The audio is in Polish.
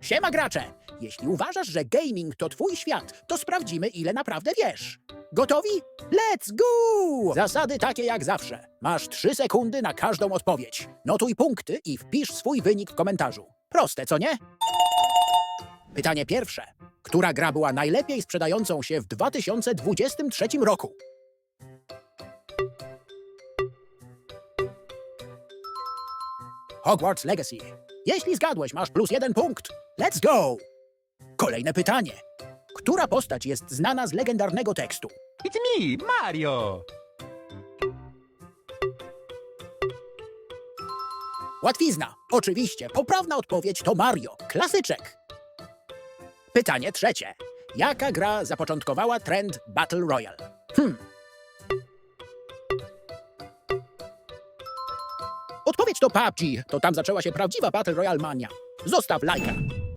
Siema gracze! Jeśli uważasz, że gaming to twój świat, to sprawdzimy, ile naprawdę wiesz. Gotowi? Let's go! Zasady takie jak zawsze. Masz 3 sekundy na każdą odpowiedź. Notuj punkty i wpisz swój wynik w komentarzu. Proste, co nie? Pytanie pierwsze. Która gra była najlepiej sprzedającą się w 2023 roku? Hogwarts Legacy. Jeśli zgadłeś, masz plus jeden punkt. Let's go! Kolejne pytanie. Która postać jest znana z legendarnego tekstu? It's me, Mario! Łatwizna. Oczywiście, poprawna odpowiedź to Mario. Klasyczek. Pytanie trzecie. Jaka gra zapoczątkowała trend Battle Royale? Hmm. Odpowiedź to PUBG. To tam zaczęła się prawdziwa Battle Royale mania. Zostaw lajka.